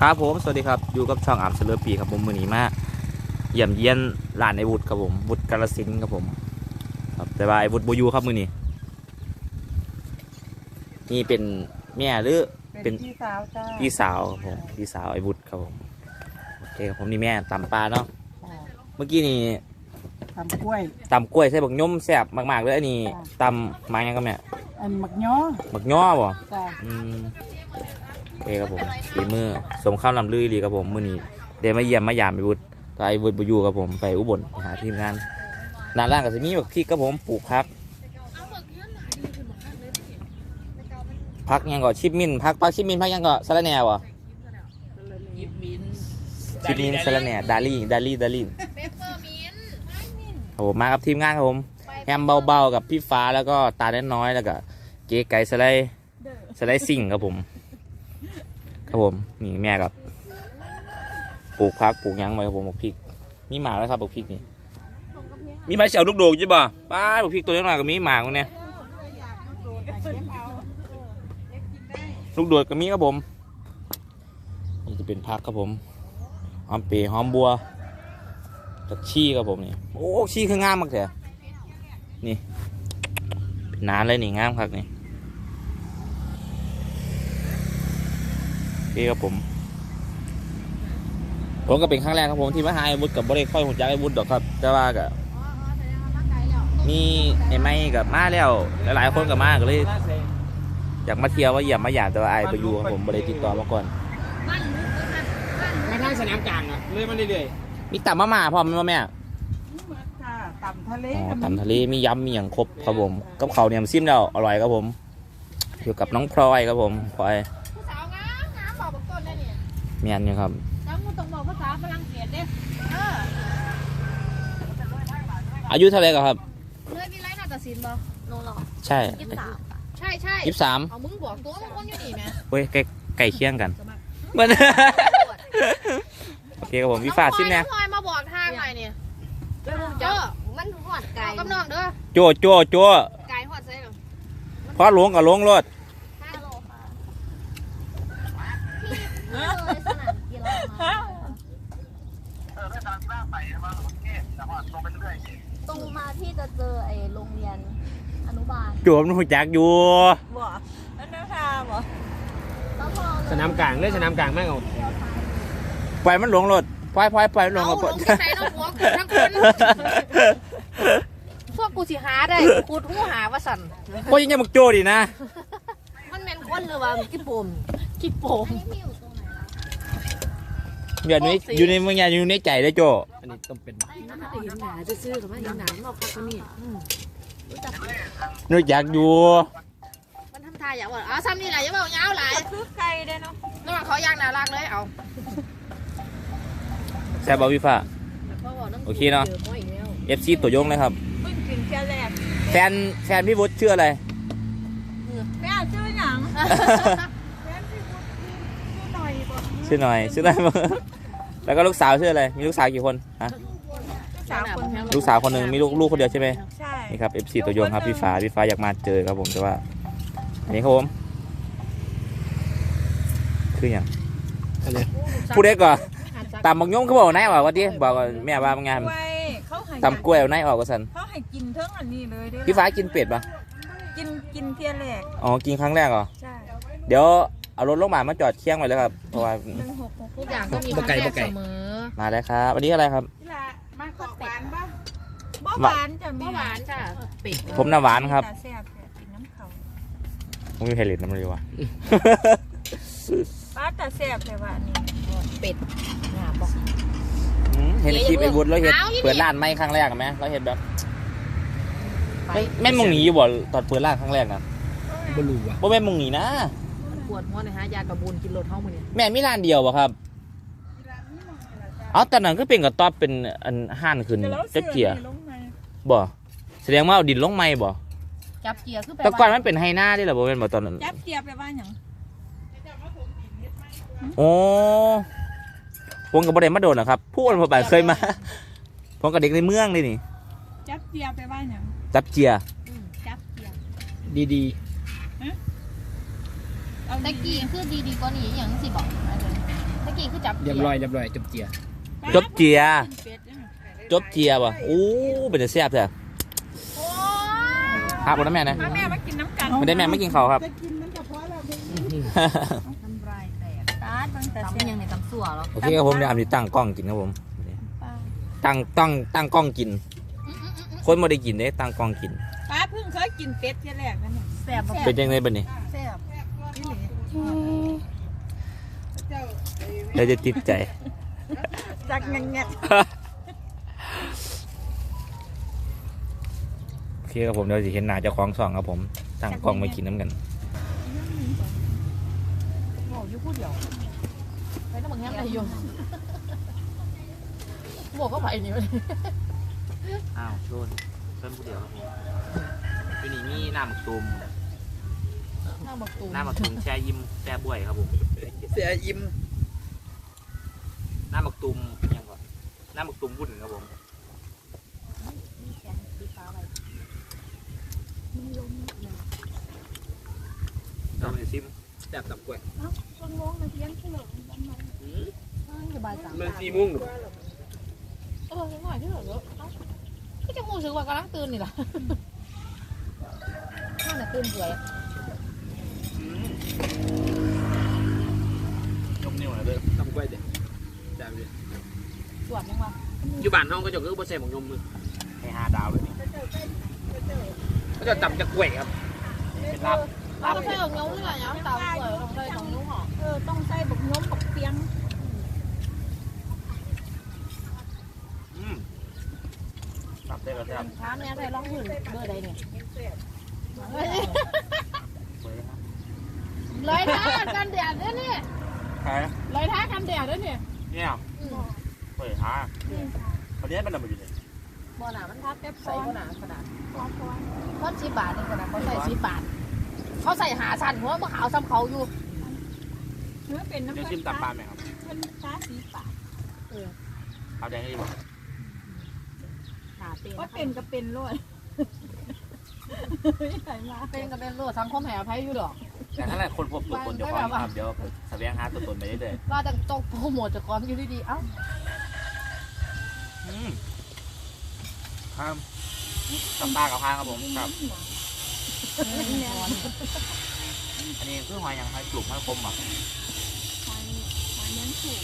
ครับผมสวัสดีครับอยู่กับช่องอ่ำเสลอปีครับผมมือนี้มาเยี่ยมเยียนร้านไอวุฒิครับผมวุฒิกาลสินธุ์ครับผม ครับแต่ว่าไอวุฒิบอยูครับมือนี้นี่เป็นแม่หรือเป็เป็นนพี่สาวจ้าพี่สาวครับผมพี่สาวไอวุฒิครับผมโอเคครับผมนี่แม่ตำปลาเนาะเมื่อกี้นี่ทำกล้วยตำกล้วยใส่บักย่อมแซ่บมากๆเลยอันนี้จ้ะตำมายังกับแม่อันหมักย้อบักย่อบ่จ้าอืม โอเคครับผมฝีมือสมข้ามลำลือดีครับผมมือนี้เดี๋ยวมาเยี่ยมมายามไอวุฒิตอนไอวุฒิบอยู่ครับผมไปอุบลไปหาทีมงานนานล่างกับสมีแบบพริกครับผมปลูกพักพักยังก็ชิปมินพักพักชิปมินพักยังก็สะระแหน่วะยิบมินชิปมินสะระแหน่ดาลี่ดาลี่ดาลี่เปปเปอร์มินต์ครับผมมากับทีมงานครับผมแฮมเบาๆกับพี่ฟ้าแล้วก็ตาเล็กน้อยแล้วก็เก๋ไก่สไลด์สไลด์ซิ่งครับผม ครับผมนี่แม่กับปลูกพักปลูกหยังไว้ครับผมปลูกพริก มีหมากแล้วครับปลูกพริกนี่มีไม้เสียวลูกโดกใช่ป่ะป้าปลูกพริกตัวน้อยๆก็มีหมากตรงเนี้ยลูกโดดก็มีครับผมนี่จะเป็นพักครับผมหอมเปรย์หอมบัวจักชี่ครับผมนี่โอ้ชี่คืองามมากแท้นี่เป็นนานเลยนี่งามครับนี่ นี่ครับผม ผมก็เป็นครั้งแรกครับผมที่มาหาไอ้วุฒิกับบริค่อยหุ่นจักไอ้วุฒิดอกครับ แต่ว่าก็มีไอ้ไม้กับมาแล้ว หลายๆคนกับมาก็เลย อยากมาเที่ยวว่าเยี่ยมมาหยาดแต่ว่าไอ้ไปอยู่ครับผมบริติดต่อมาก่อนมาทางสนามกลางอะเลยมาเรื่อยมีตับมาม่าพร้อมไหมแม่จ้าต่ำทะเลอ๋อกับตำทะเลมียำมีอย่างครบครับผมกับเขาวเนี่ยซิมแล้วอร่อยครับผมอยู่กับน้องพลอยครับผมพลอย เนี่ยเมียนอยู่ครับแล้วมึงต้องบอกภาษาฝรั่งเศสเด้เอออายุเท่าไหรกันครับเลยมีไรนาฏศิลป์บ่โนหรอใช่ยี่สิบสามใช่ใช่ยี่สิบสามเอามึงบอกตัวมึงคนอยู่นี่แม่เฮ้ยใกล้ใกล้เคียงกันมันโอเคครับผมพี่ฟ้าซิมเนี่ยน้องพลอยมาบอกทางหน่อยเนี่ยเจ้ามันหอดไก่กับน้องเด้อโจ้โจ้โจ้ไก่หอดใส่หรอพอหลวงกับหลวงรถ ห้าโลค่ะพี่เลยสนามกีฬาตรงมาที่จะเจอไอ้โรงเรียนอ นุบาลโจ้มันหุ่จักอยู่บ่อันนั้นค่ะบ่แล้วพอๆสนามกลางเลยสนามกลางแม่งเอาปล่อยมันหลวงรถปล่อยปล่อยปล่อยมันหลวงเอารถลงที่ไหนเราหัวกูทั้งคนพวกกูสิหาได้กูทูหาว่าสันโอ้ยยังจะมึกโจ้ดินะ มันแมนคนหรือว่ากิ๊บโปมกิ๊บโปมเดี๋ยวนี้อยู่ในเมืองใหญ่อยู่ในใจเลยโจ้อันนี้ต้องเป็นเห็นหนาจะซื้อกับว่าเห็นหนาเราพักนี่ รู้จักรู้จักอยู่มันทำทายอย่าบอกเอาซ้ำนี่แหละอย่าบอกยาวหลายคือไก่ได้เนาะน้องเขาย่างน่ารักเลยเอาแซ่บเอาพี่ฟ้า โอเคเนาะเอฟซีตัวยงเลยครับเพิ่งกินแค่แรกแฟนแฟนพี่วุฒิชื่ออะไรแม่ชื่อหยังแม่พี่บุญชื่อหน่อยบ่ชื่อหน่อยชื่ออะไรบ้างแล้วก็ลูกสาวชื่ออะไร มีลูกสาวกี่คนฮะสาวคนลูกสาวคนหนึ่งมีลูกลูกคนเดียวใช่ไหมใช่ นี่ครับ FC ตัวยงครับพี่ฟ้าพี่ฟ้าอยากมาเจอครับผมแต่ว่า อันนี้ครับผม คืออย่างอะไรพูดได้ก่อนตำบักยงเขาบอกไหนวะวันที่บอกว่าแม่ว่าบางงานกล้วยเขาให้ตำกล้วยเอาไหนออกก็สันเขาให้กินเทั้งอันนี้เลยเด้อพี่ฟ้ากินเป็ดปะกินกินเที่ยแรกอ๋อกินครั้งแรกเหรอใช่เดี๋ยวเอารถลงมามาจอดเคียงไว้แล้วครับเพราะว่าหนึ่งหกหกทุกอย่างต้องมีความแรกเสมอมาแล้วครับอันนี้อะไรครับ นี่ละมาขอหวานบ้าง บ่หวานจ้ะเมื่แม่อวานจ้ะปิดผมน้ำหวานครับตาแซ่บแซ่บกินน้ำเขาผมมีไพลิตน้ำมันดีวะป้าตาแซ่บเลยว่านี่เป็ดงาบอกอืมเห็นในคลิปไอ้วุฒิเราเห็นเปิดร้านไม่ครั้งแรกอะไหมเราเห็นแบบไม่แม่นมึงหนีอยู่บ่ตอนเปิดร้านครั้งแรกนะบลูอะบ่แม่นมึงหนีนะ ปวดหัวนะฮะยากระบุนกินรถห้องมือเนี่ยแม่นมีร้านเดียวบ่ครับ เอาแต่นั้นก็เป็นกระต๊อบเป็นอันห้านขึ้นแต่เราจักเกียร์ลงมา บ่แสดงว่าเอาดินลงไม่บ่จับเกียร์คือแปลแต่ก่อนว่ามันเป็นไฮนาได้เหรอบ่แม่นบ่ตอนนั้นจับเกียร์ไปว่าหยังโอ้ผมก็บ่ได้มาโดนนะครับผู้คนบ่บานเคยมาผมกับเด็กในเมืองนี่นี่จับเกียร์ไปว่าหยังจับเจียอืมจับเกียร์ดีเอาตะกี้คือดีๆก็หนีอย่างสิบอกอะไรเลยเมื่อกี้คือจับเรียบร้อยเรียบร้อยจบเจีย จบเจียเป็ดยัง จบเจียป่ะอู้เป็นแต่แซ่บเถอะโอ้ครับวันนั้นแม่นะมาแม่มากินน้ำกันไม่ได้แม่ไม่กินข้าวครับ จะกินมันก็พอแล้วน้ำลายแตกตาดตั้งแต่ตำยังในตำสัวหรอโอเคครับผมเดี๋ยวอามจะตั้งกล้องกินครับผม ตั้งตั้งตั้งกล้องกิน คนไม่ได้กินเด้ตั้งกล้องกิน ป้าเพิ่งเคยกินเป็ดเที่ยแรกนั่นน่ะแซ่บเป็นยังไงบ้านี้แซ่บเราจะติดใจ จากเงี้ย เงี้ยโอเคครับผมเดี๋ยวจะเห็นหน้าเจ้าของสองครับผมตั้งกล้องมากินน้ำกันโอ้ยพูดเดียวไปต้องมึงแห้งอะไรอยู่บอกก็ไปนี่เลยอ้าวชนเพิ่มผู้เดียวครับผมที่นี่มีน้ำหมักตุ่มหน้าบอกตูน้ำหมักตุ่มแช่ยิ้มแช่บวยครับผมเสียอิ่มน้ำหมักตุ่มยังก่อนน้ำหมักตุ่มวุ่นครับผม เราไปซิมแซ่บตับกล้วยสบายจังมันสี่โมุ้งหนูเออหน่อยที่เหลือก็จะมูสึกว่ากำลังตื่นนี่ล่ะน่าจะตื่นเบื่อยกนิ้วหน่อยเด้อตับกล้วยเด็ดแซ่บเลยสวดยังวะอยู่บ้านน้องก็จะคือบ่ใส่หมกนมมือให้ห้าดาวเลยนี่ ก็จะตับจากกล้วยครับ เป็นลาบเราใส่ของนิ้วนี่แหละย้ำตามสวยต้องใส่ของนิ้วหอมเออต้องใส่บักน้มบักเปียงอืมลาบได้แล้วครับช้าแม่ใส่ร่องหุ่นเบอร์ใดเนี่ยเปิดครับเลยท่ากันแดดด้วยนี่ใครเลยท่ากันแดดด้วยนี่เนี่ยเปิดฮะคนนี้มันดำอยู่เลย บ่อหนามันทับแก๊บใส่บ่อหนาขนาดเขาสิบบาทนี่ขนาดเขาใส่สิบบาท เขาใส่หาสันหัวมะขาวซ้ำเขาอยู่เนื้อเป็นน้ำเดี๋ยวชิมตามปลาไหมครับเป็นฟ้าสีปากเอาแดงให้ดีกว่าหาเต็มว่าเป็นก็เป็นรวดใส่มาเป็นก็เป็นโลดสังคมแห่อภัยอยู่ดอกแต่ถ้าหลายคนพบตัวตนเดี๋ยวความครับเดี๋ยวแสดงหาตัวตนไปเรื่อยว่าแต่ต้องโปรโมทจากความอยู่ดีๆเอ้า ๆอืมครับตำปลากับพางครับผมครับ อันนี้คือหอยยังหอยกลุ่มหอยคมอะหอยนั้นถูก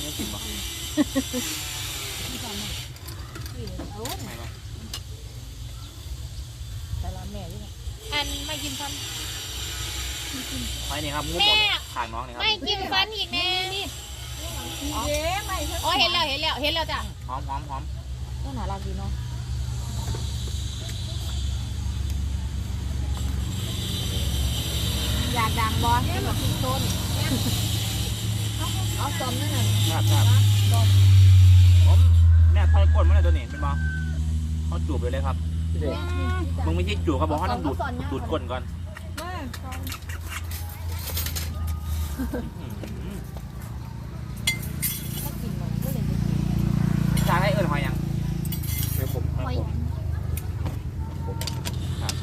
นี่กินป่ะไม่ป่ะแต่ละแม่ด้วยอันไม่กินฟันหอยนี่ครับงูหมดขางน้องนี่ครับไม่กินฟันอีกแน่นี่เย้ไม่ใช่อ๋อเห็นแล้วเห็นแล้วเห็นแล้วจ้ะหอมหอมหอมต้ นหาเราดีเนาะอยากดังบอสให้แบบกินต้นเอาซอมนั่นน่ะครับครับผมเนี่ยไทยกดมาเลยตัวนี้เป็นบอเขาจูบไปเลยครับมึงไม่ใช่จูบครับบอกเขาต้องดูดดูดก้นก่อนว่าชาให้เอิญหอยยังไม่ผมห อยครับ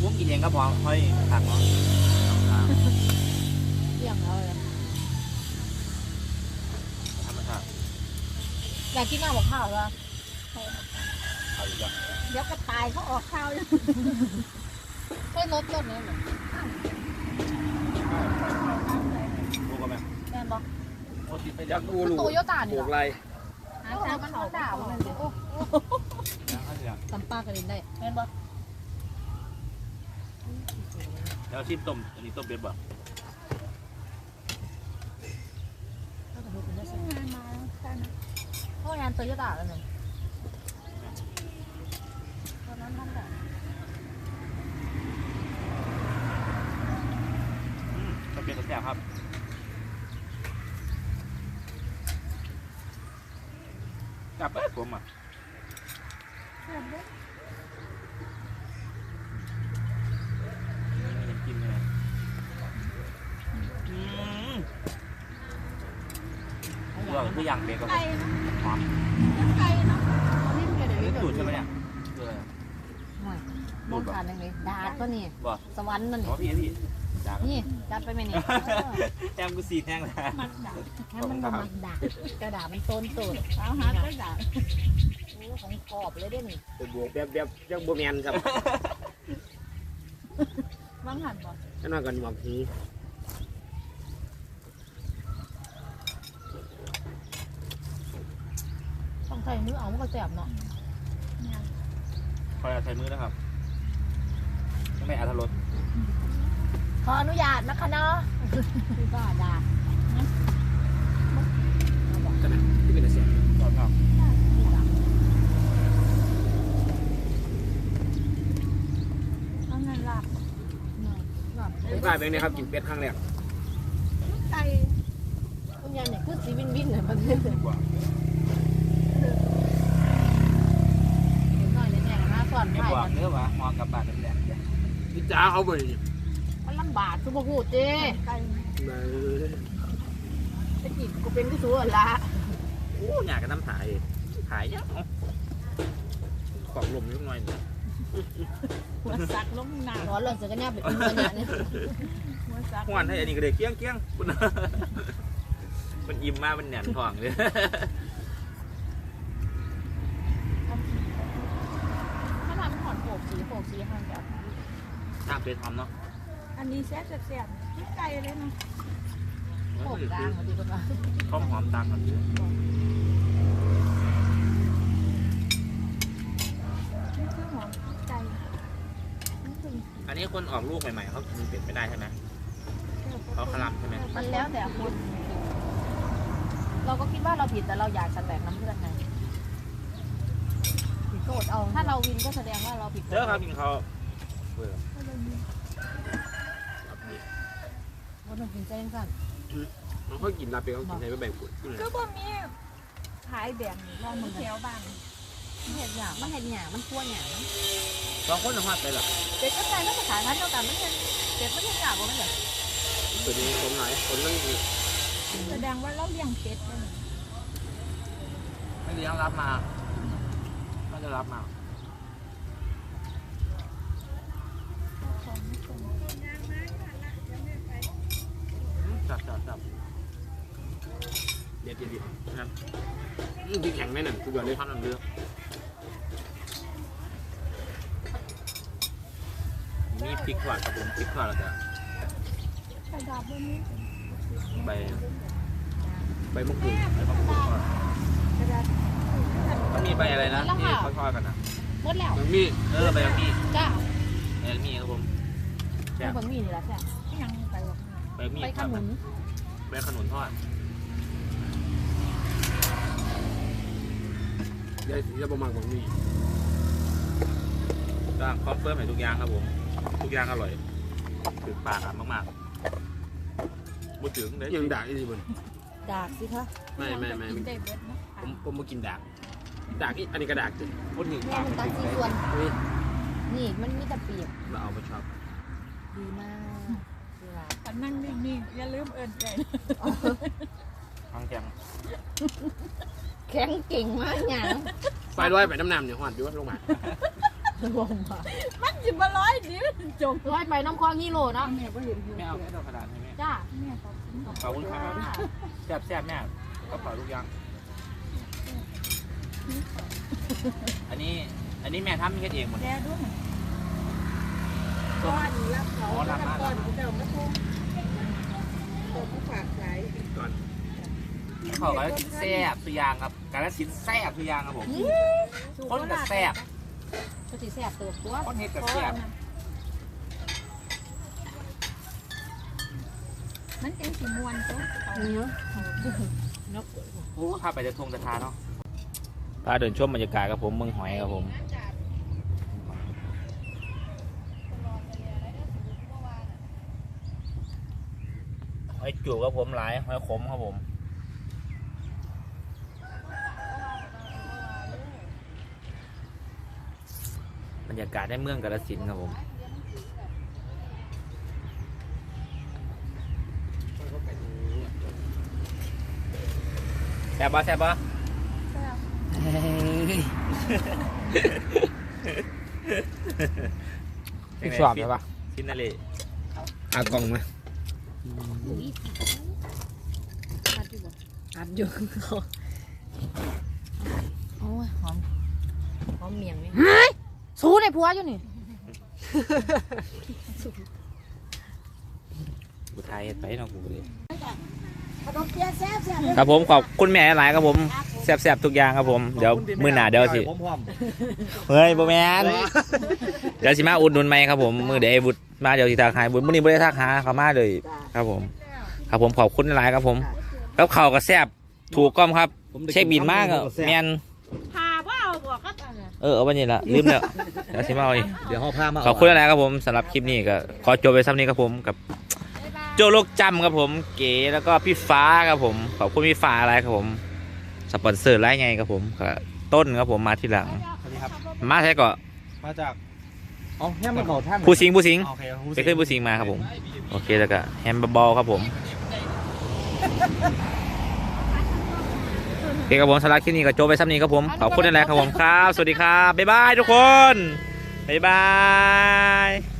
วุ้งกินเองก็พอหอยผักเนาะเยี่ยมแล้วเลยธรรมชาติอยากกินน้ำบอกข้าวแล้วเอาอีกแล้วเดี๋ยวก็ตายเขาออกข้าวเลยช่วยลดต้นนี้หน่อยรู้กันไหมแม่บอกโอ้ติดไปอยัยากกอูรูโตโยต้าปนี่ลูเหรอกไร หาแต่มันเขาด่าว่ามันสิโอ้ แล้ว ตำปลากระดิ่งได้แม่นบอกแล้วชิมต้มอันนี้ต้มเป็ดบ่เพราะงานโตโยต้าแล้วเนี่ยตอนนั้นทำแบบอืมต้มเป็ดแซ่บครับกลับเอ้ยผมอะไม่เห็นกินเลยอืม เรื่องคือย่างเบรกกับไก่หอมไก่เนาะนี่สูตรใช่ไหมเนี่ยคืออะไรหน่อยมองขาดยังไงดาดก็นี่บ่สวรรค์มันอ๋อพี่พี่จากนี่จัดไปไหมนี่แจมกูสีแห้งเลยมันด่าให้มันบ่มันด่ากระดาษมันต้นตูดเอาหาก็ด่าโอ้ของกรอบเลยเด้นี่ไปบวกแบบแบบยังบ่แม่นครับว่างหันบ่นั่นว่ากันหมอกนี้ ต้องใส่มือเอามันก็แสบเนาะคอยเอาใส่มือนะครับ ไม่อัธรสขออนุญาตนะคะเนาะคือบ้าด่ากันนะที่เป็นเสียงชอบครับเอาเงินหลับผมกลายเป็นนะครับกินเป็ดครั้งแรกไก่คุณยายเนี่ยคือสีวินวินเนี่ยมันเห็น ดีกว่า หน่อย เนี่ยนะสอนไม่ไผ่บอกมันเนื้อวะหอกลับบาดเป็นแหลกพี่จ้าเขาบ่นี่มันลำบากคือบ่ฮู้เจ้ไก่มาตะกี้กูเป็นที่สูงละโอ้อยากกันน้ำถ่ายถ่ายเยอะของลมนิดหน่อยนี่หัวสักลงหนาร้อนเลยเสือกันเนี่ยเป็นตัวเนี่ยหัวสักหัวนให้อันนี้ก็เลยเกี้ยงเกี้ยงมันอิ่มมากมันแหนนทองเลย ถ้าทำถอนโป กสีโปกสีห่างจากตามเคยทำเนาะอันนี้แซ่บแซ่บที่ไก่เลยนะโปกกลางมาดีกว่าข้าวหอมตังกันอยู่นี่คือหอมไก่นี่คืออันนี้คนออกลูกใหม่ๆเขากินเป็ดไม่ได้ใช่ไหมเขาขลับใช่ไหมมันแล้วแต่คน เราก็คิดว่าเราผิดแต่เราอยากจะแตกน้ำเพื่อนไง ผิดโทษเอาถ้าเราวินก็แสดงว่าเราผิดเด้อครับกินเขาเออว่าต้องกินใจสั้นมันเขากินลาเป็ดเขากินในแบ่งปุ๋ยคือบ่มีขายแบ่งลองมือแถวบ้านมันเห็ดหยามันเห็ดหยามันคั่วหยาสองคนจะพาไปหรอเป็ดก็ใส่แล้วภาษาท่านเท่ากันมันเห็ดเป็ดมันเห็ดหยาบ่มันเหรอตัวนี้ผมหลายคนนั่งอยู่แสดงว่าเราเลี้ยงเป็ดเลยไม่เลี้ยงรับมาไม่ จะรับมาจับจับจับเด็ดเด็ดเด็ดนะครับที่แข็งแม่หนั่นสุดยอดเลยทำน้ำเลือดมีพริกหวานครับผมพริกหวานแล้วก็กระดาษบนนี้ใบใบมะกรูดใบมะกรูดทอดกระดาษ มันมีใบอะไรนะที่เขาทอดกันนะหมดแล้วมันมีเออใบมะมีจ้าใบมะมีครับผมใบะหมี่นี่แหละแซ่บยังไปหรอกใบมีไปขนุนใบขนุนทอดยายสีจะประมาณของมีก็คอมเฟิร์มให้ทุกอย่างครับผม ทุกอย่างอร่อยถึกปากอะมากๆบุถึงเลยยังด่าอีกทีบนดากสิคะไม่ไม่ไม่กินได้เบิดนะผมผมมากินดาก ดากอีอันนี้ก็ดากจ้ะบุถึงแม่ปากมันตัดสีส่วนนี่นี่มันมีแต่เปียกเราเอาไปชอบดีมากดีมากแต่นั่งนิ่งๆอย่าลืมเอินใจทางแกงแข็งเก่งมากหยางไปด้วยไปน้ำน้ำเนี่ยหวานด้วยลงมารวมมามันสิบ่ร้อยดิจงร้อยไปน้ำคลองฮีโร่เนาะแม่ก็เห็นอยู่ไม่เอาแค่ดอกกระดาษใช่ไหมจ้าแม่ขอบคุณขอบคุณครับแซ่บแซ่บแม่กระเป๋าทุกอย่าง อันนี้ อันนี้แม่ทำเฮ็ดเองหมดแกด้วยก้อนรับเขารับมารับมาก่อนเขาก็สินแซ่บทุกอย่างครับการสินแซ่บทุกอย่างครับผมคนกับแซ่บก็สีแซ่บเติบตัวคนเฮ็ดกับแซ่บมันเป็นสีมวนจ้ะเนื้อโอ้พาไปจะทงจะทาเนาะ พาเดินชมบรรยากาศกับผมเมืองหอยครับผมหอยจูบกับผมหลายหอยขมครับผมบรรยากาศในเมืองกาฬสินครับผมแซ่บปะแซ่บปะ ชอบไหมปะซินนาเลอากล่องมาอัดอยู่โอ้ยหอมหอมเมียงนี่สู้ในผัวอยู่นี่กูทายเฮ็ดไปเนาะกูเลยขนมเปี๊ยะแซ่บแซ่บครับผมขอบคุณแม่หลายครับผม แซ่บๆทุกอย่างครับผม เดี๋ยวมื้อหน้าเดี๋ยวสิ ผมพร้อมเฮ้ยบ่แม่นเดี๋ยวสิมาอุดหนุนใหม่ครับผมมื้อเดี๋ยวไอ้บุตรมาเดี๋ยวสิทักหาบุตรมื้อนี้บ่ได้ทักหาเขามาเลยครับผม ครับผมขอบคุณหลายครับผมกับข้าวก็แซ่บถูกก้อมครับ เช็คบินมากอะแม่นพาว่าเอาบอกก็เออเอาไปนี่ละลืมแล้วเดี๋ยวสิมาเอาอีกเดี๋ยวห่อผ้ามาขอบคุณหลายครับผมสำหรับคลิปนี้ก็ขอจบไปซ้ำนี้ครับผมกับ โจโลกจำครับผม เก๋แล้วก็พี่ฟ้าครับผมขอบคุณพี่ฟ้าอะไรครับผม สปอนเซอร์ไล่ไงครับผมก็ต้นครับผมมาทีหลัง สวัสดีครับ มาใช่ก็มาจากอ๋อแค่มาเขาท่านผู้สิงผู้สิงโอเคไปขึ้นผู้สิงมาครับผม โอเคแล้วก็แฮมเบอร์บอลครับผมโอเคครับผมสำหรับคลิปนี้ก็จบไปซ้ำนี้ครับผม ขอบคุณหลายๆครับผมครับ สวัสดีครับ บ๊ายบายทุกคน บ๊ายบาย